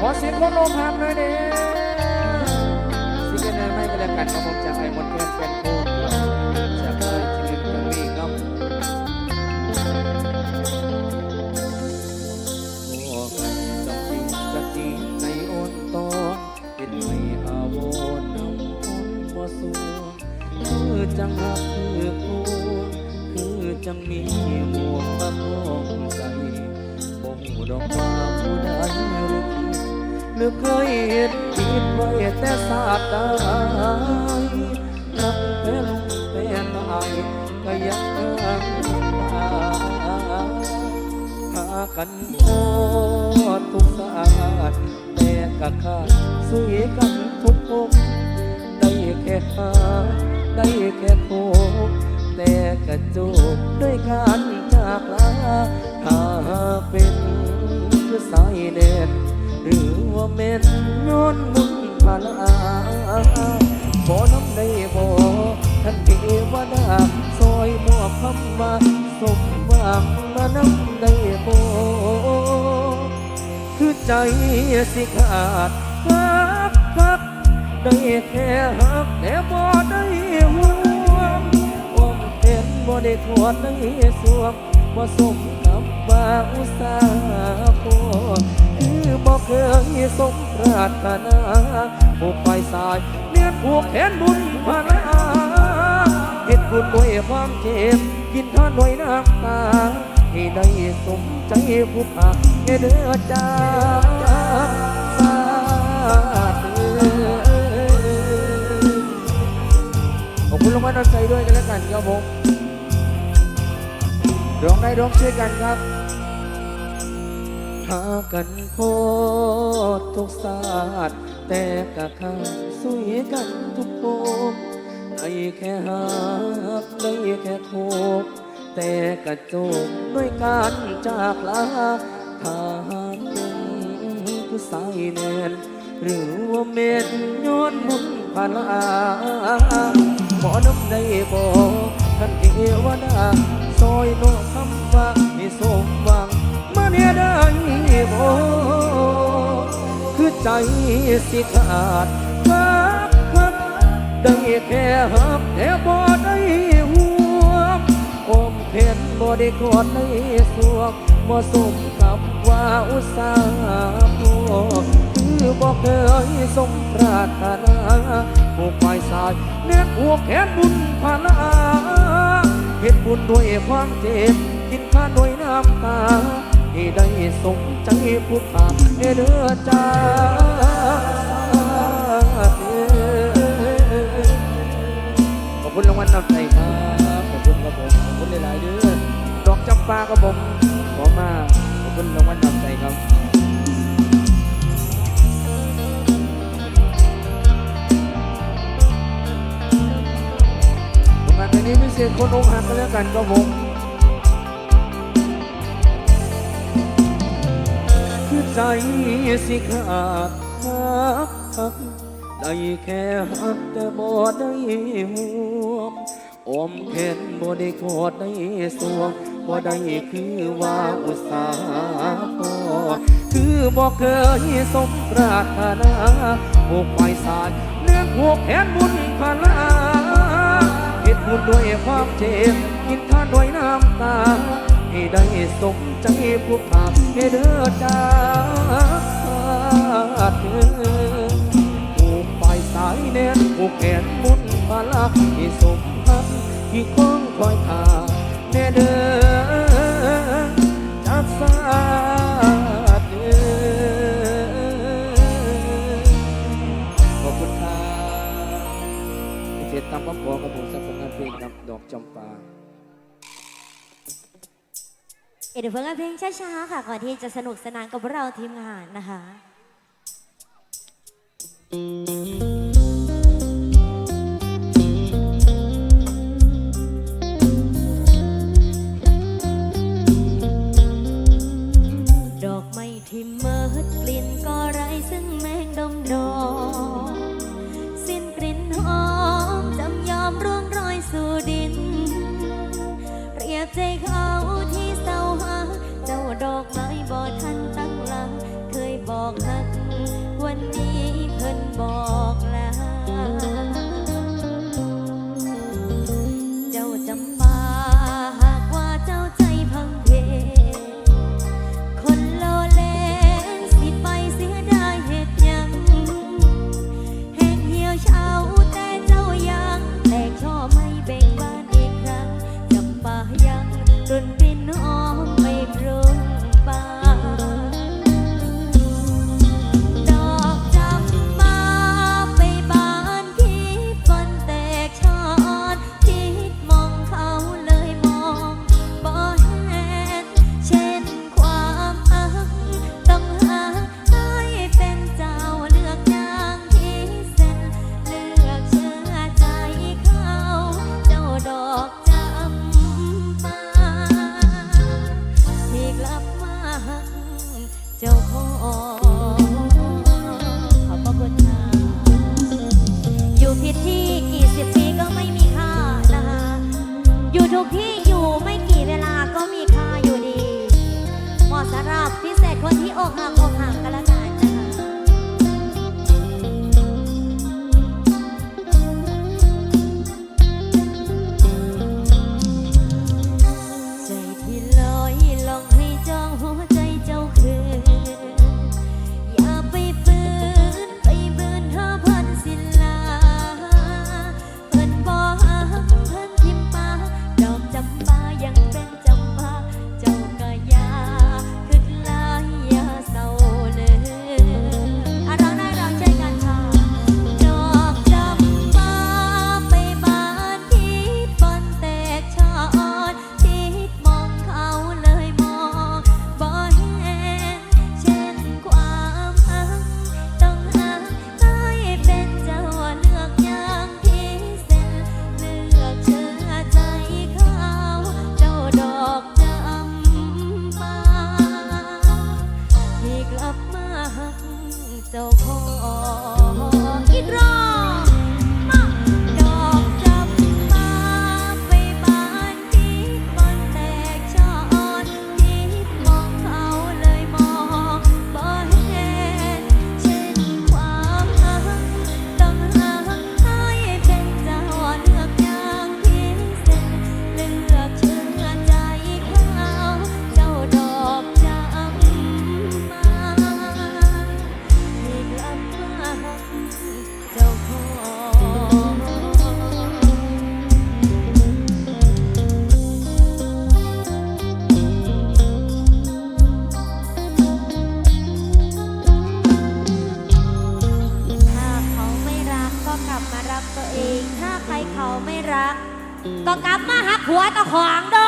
ขอเสียงคนโลมหามหน่อยเด้สิกันแน่ไม่ก็แล้วกันครับผมจากไอ้มดแคนแฟนคตรจากไอ้ที่หนึ่งตรงนี้ครับพวกกันจำจริงจะจริงในอ่อนตอนเป็นไม่อาวรณ์น้ำคนบ่สวงคือจังหักคือพวคือจังมีหมวกมาคล้องใจบ่หูดอกว่าผู้ หรือเคยเห็นคิดไว้แต่ศาสตร์ใดรักแพ้ลงแพ้ตายก็ยังมาหากันพอทุกศาสตร์แต่กะขาดสุยกันทุกภพได้แค่หาได้แค่โคบแต่กระจูบด้วยการจากลาถ้าเป็น เม็ดนอนมุนพาลาบ่น้ำได้บ่ท่านเทวดาซอยมอบคำว่าสมหวังมาน้ำได้บ่คือใจสิขาดฮักฮักได้แค่ฮักแต่บ่ได้ห่วงอมเป็นบ่ได้ทวดได้สวงบ่สมกับว่าอุตสาห์ เคยสมปรารถนาผูกไปสายเลียนผูกแขนบุญพานาเฮ็ดบุญด้วยความเจ็บ กินท่านด้วยน้ำตาให้ได้สมใจผู้พาให้เด้อจ้าสาธุขอบคุณลงมาน้ำใจด้วยกันแล้วกันครับผมร้องได้ร้องช่วยกันครับ หากันโพดทุกศาสตร์แต่กะข้าสุยกันทุกโคมได้แค่หากได้แค่โคบแต่กระจกด้วยการจากลาถ้าหากเป็นคือสายแนนหรือว่าเม็ดย้อนมุนพาลาขอน้ำได้บอกท่านเทวดาซอยโลกคำว่าให้สมหวัง มาเนี่ยได้บ่คือใจสิขาดฮักฮักได้แค่ฮักแต่บ่ได้ห่วงอมเพ็นบ่ได้กอดในสวงบ่สมกับว่าอุตสาห์พอคือบ่เคยสมปรารถนาผูกไฟสายเน็ตหัวแขนบุญพาลาเฮ็ดบุญด้วยความเจ็บกินข้าด้วยน้ำตา ให้ได้สมใจผู้ขาเอเด้อจ้าขอบคุณรางวัลนำใจครับ ขอบคุณครับผมขอบคุณหลายๆเด้อดอกจำปาครับผมขอมาขอบคุณรางวัลนำใจครับประมาณนี้พิเศษคนอกหักกันแล้วกันก็ผม ใจสิขาดหักหักได้แค่หักแต่บ่ได้ห่วงอมแขนบ่ได้กอดได้สวงบ่ได้คือว่าอุตสาห์พอคือบ่เคยสมปรารถนาผูกไฟสายเนื้อผูกแขนบุญพลาเฮ็ดบุญด้วยความเจ็บกินท่านด้วยน้ำตา ให้ได้สมใจผู้ขาให้เด้อจ้าเธอผูกปลายสายแน่นผูกแขนมุนพาลาให้สมพันที่คล้องคอยทาแน่เด้อจากสาเด้อขอบคุณครับเสร็จตามคำขอกับผมสักผลงานเพลงครับดอกจำปา เดี๋ยวเพิ่งเอาเพลงช้าๆค่ะก่อนที่จะสนุกสนานกับพวกเราทีมงานนะคะ ทุกที่อยู่ไม่กี่เวลาก็มีค่าอยู่ดีเหมาะสำหรับพิเศษคนที่อกหักอกหักกันแล้ว bye. ต้องกลับมาหักหัวตะของเด้อ